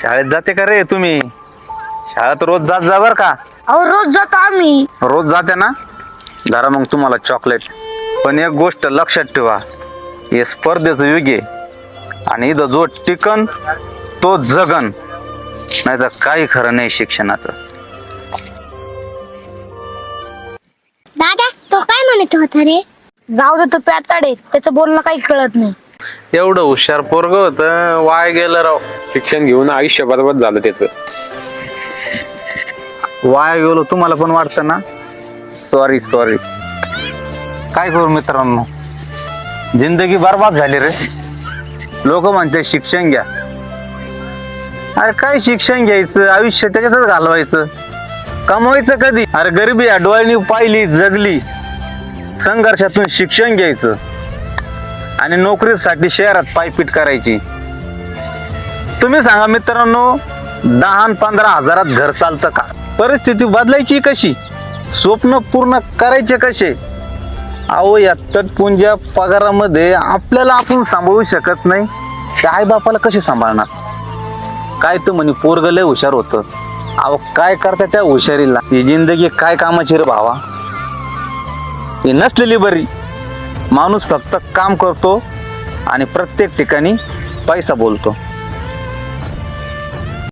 शाळेत जाते का रे तुम्ही? शाळेत रोज जात जा बर का. अहो रोज जातो आम्ही. रोज जाते ना? जरा मग तुम्हाला चॉकलेट पण एक गोष्ट लक्षात ठेवा हे स्पर्धेचं युग आहे. आणि इथं जो टिकन तो जगन. नाही तर काही खरं नाही शिक्षणाचं. दादा तो काय म्हणत होता रे? जाऊ दे तो प्याताडे त्याचं बोलणं काही कळत नाही. एवढं हुशार पोरग होत वाय गेलं राव. शिक्षण घेऊन आयुष्य बरबाद झालं त्याच. वाया गेलो तुम्हाला पण वाटतं ना? सॉरी सॉरी काय करू मित्रांनो? जिंदगी बर्बाद झाली रे. लोक म्हणते शिक्षण घ्या. अरे काय शिक्षण घ्यायचं? आयुष्य त्याच्यातच घालवायचं. कमवायचं कधी? अरे गरिबी डोळ्यांनी पाहिली जगली. संघर्षातून शिक्षण घ्यायचं. आणि नोकरीसाठी शहरात पायपीट करायची. तुम्ही सांगा मित्रांनो दहा आणि पंधरा हजारात घर चालतं का? परिस्थिती बदलायची कशी? स्वप्न पूर्ण करायचे कसे? अहो या तटपुंज्या पगारामध्ये आपल्याला आपण सांभाळू शकत नाही. त्या आई बापाला कसे सांभाळणार? काय तर म्हणे पोरग लय हुशार होतं. अहो काय करता त्या हुशारीला? ही जिंदगी काय कामाची रे भावा? ही नसलेली बरी. माणूस फक्त काम करतो आणि प्रत्येक ठिकाणी पैसा बोलतो.